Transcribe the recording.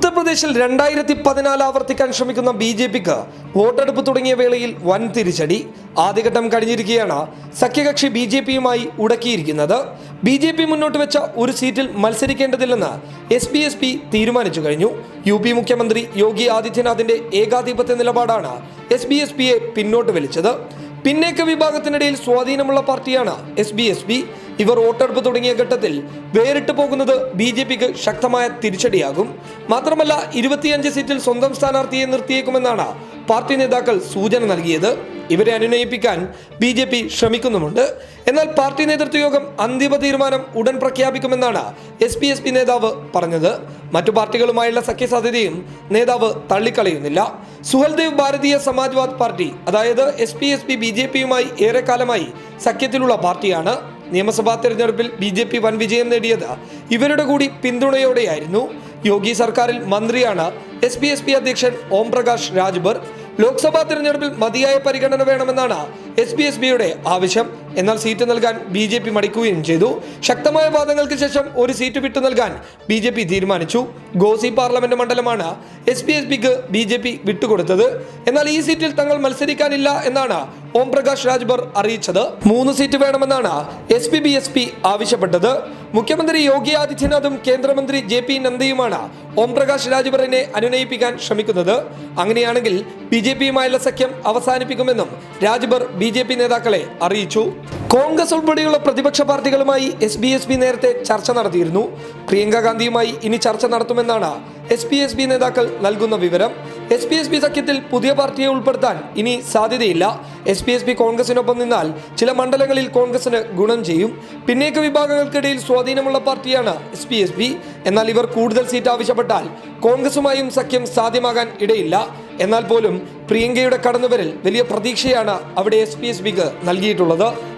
ഉത്തർപ്രദേശിൽ രണ്ടായിരത്തി പതിനാല് ആവർത്തിക്കാൻ ശ്രമിക്കുന്ന ബി ജെ പിക്ക് വോട്ടെടുപ്പ് തുടങ്ങിയ വേളയിൽ വൻ തിരിച്ചടി. ആദ്യഘട്ടം കഴിഞ്ഞിരിക്കുകയാണ് സഖ്യകക്ഷി ബി ജെ പിയുമായി ഉടക്കിയിരിക്കുന്നത്. ബി ജെ പി മുന്നോട്ട് വെച്ച ഒരു സീറ്റിൽ മത്സരിക്കേണ്ടതില്ലെന്ന് എസ് പി എസ് പി തീരുമാനിച്ചു കഴിഞ്ഞു. യു പി മുഖ്യമന്ത്രി യോഗി ആദിത്യനാഥിന്റെ ഏകാധിപത്യ നിലപാടാണ് എസ് ബി എസ് പിയെ പിന്നോട്ട് വലിച്ചത്. പിന്നേക്ക വിഭാഗത്തിനിടയിൽ സ്വാധീനമുള്ള പാർട്ടിയാണ് എസ് ബി എസ് പി. ഇവർ വോട്ടെടുപ്പ് തുടങ്ങിയ ഘട്ടത്തിൽ വേറിട്ട് പോകുന്നത് ബി ജെ പിക്ക് ശക്തമായ തിരിച്ചടിയാകും. മാത്രമല്ല ഇരുപത്തിയഞ്ച് സീറ്റിൽ സ്വന്തം സ്ഥാനാർത്ഥിയെ നിർത്തിയേക്കുമെന്നാണ് പാർട്ടി നേതാക്കൾ സൂചന നൽകിയത്. ഇവരെ അനുനയിപ്പിക്കാൻ ബി ജെ പി ശ്രമിക്കുന്നുമുണ്ട്. എന്നാൽ പാർട്ടി നേതൃത്വ യോഗം അന്തിമ തീരുമാനം ഉടൻ പ്രഖ്യാപിക്കുമെന്നാണ് എസ് പി എസ് പി നേതാവ് പറഞ്ഞത്. മറ്റു പാർട്ടികളുമായുള്ള സഖ്യസാധ്യതയും നേതാവ് തള്ളിക്കളയുന്നില്ല. സുഹൽദേവ് ഭാരതീയ സമാജ്വാദ് പാർട്ടി അതായത് S P S P B J പിയുമായി ഏറെക്കാലമായി സഖ്യത്തിലുള്ള പാർട്ടിയാണ്. നിയമസഭാ തെരഞ്ഞെടുപ്പിൽ ബി ജെ പി വൻ വിജയം നേടിയത് ഇവരുടെ കൂടി പിന്തുണയോടെയായിരുന്നു. യോഗി സർക്കാരിൽ മന്ത്രിയാണ് എസ് പി എസ് പി അധ്യക്ഷൻ ഓം പ്രകാശ് രാജ്ബർ. ലോക്സഭാ തെരഞ്ഞെടുപ്പിൽ മതിയായ പരിഗണന വേണമെന്നാണ് എസ് പി എസ് ബിയുടെ ആവശ്യം. എന്നാൽ സീറ്റ് നൽകാൻ ബി ജെ പി മടിക്കുകയും ചെയ്തു. ശക്തമായ വാദങ്ങൾക്ക് ശേഷം ഒരു സീറ്റ് വിട്ടു നൽകാൻ ബി ജെ പി തീരുമാനിച്ചു. ഗോസി പാർലമെന്റ് മണ്ഡലമാണ് എസ് പി എസ് പിക്ക് ബി ജെ പി വിട്ടുകൊടുത്തത്. എന്നാൽ ഈ സീറ്റിൽ തങ്ങൾ മത്സരിക്കാനില്ല എന്നാണ് ഓം പ്രകാശ് രാജ്ഭർ അറിയിച്ചത്. മൂന്ന് സീറ്റ് വേണമെന്നാണ് S P B S P ആവശ്യപ്പെട്ടത്. മുഖ്യമന്ത്രി യോഗി ആദിത്യനാഥും കേന്ദ്രമന്ത്രി ജെ പി നന്ദയുമാണ് ഓം പ്രകാശ് രാജ്ഭറിനെ അനുനയിപ്പിക്കാൻ ശ്രമിക്കുന്നത്. അങ്ങനെയാണെങ്കിൽ ബി ജെ പിയുമായുള്ള സഖ്യം അവസാനിപ്പിക്കുമെന്നും രാജ്ഭർ ബി പി നേതാക്കളെ അറിയിച്ചു. കോൺഗ്രസ് ഉൾപ്പെടെയുള്ള പ്രതിപക്ഷ പാർട്ടികളുമായി എസ് ബി എസ് ബി നേരത്തെ ചർച്ച നടത്തിയിരുന്നു. പ്രിയങ്ക ഗാന്ധിയുമായി ഇനി ചർച്ച നടത്തുമെന്നാണ് എസ് പി എസ് ബി നേതാക്കൾ നൽകുന്ന വിവരം. എസ് പി എസ് ബി സഖ്യത്തിൽ പുതിയ പാർട്ടിയെ ഉൾപ്പെടുത്താൻ ഇനി സാധ്യതയില്ല. എസ് പി എസ് ബി കോൺഗ്രസിനൊപ്പം നിന്നാൽ ചില മണ്ഡലങ്ങളിൽ കോൺഗ്രസിന് ഗുണം ചെയ്യും. പിന്നേക്ക വിഭാഗങ്ങൾക്കിടയിൽ സ്വാധീനമുള്ള പാർട്ടിയാണ് എസ് പി എസ് ബി എന്നാൽ ഇവർ കൂടുതൽ സീറ്റ് ആവശ്യപ്പെട്ടാൽ കോൺഗ്രസുമായും സഖ്യം സാധ്യമാകാൻ ഇടയില്ല. എന്നാൽ പോലും പ്രിയങ്കയുടെ കടന്നുവരൽ വലിയ പ്രതീക്ഷയാണ് അവിടെ എസ് പി എസ് ബിക്ക് നൽകിയിട്ടുള്ളത്.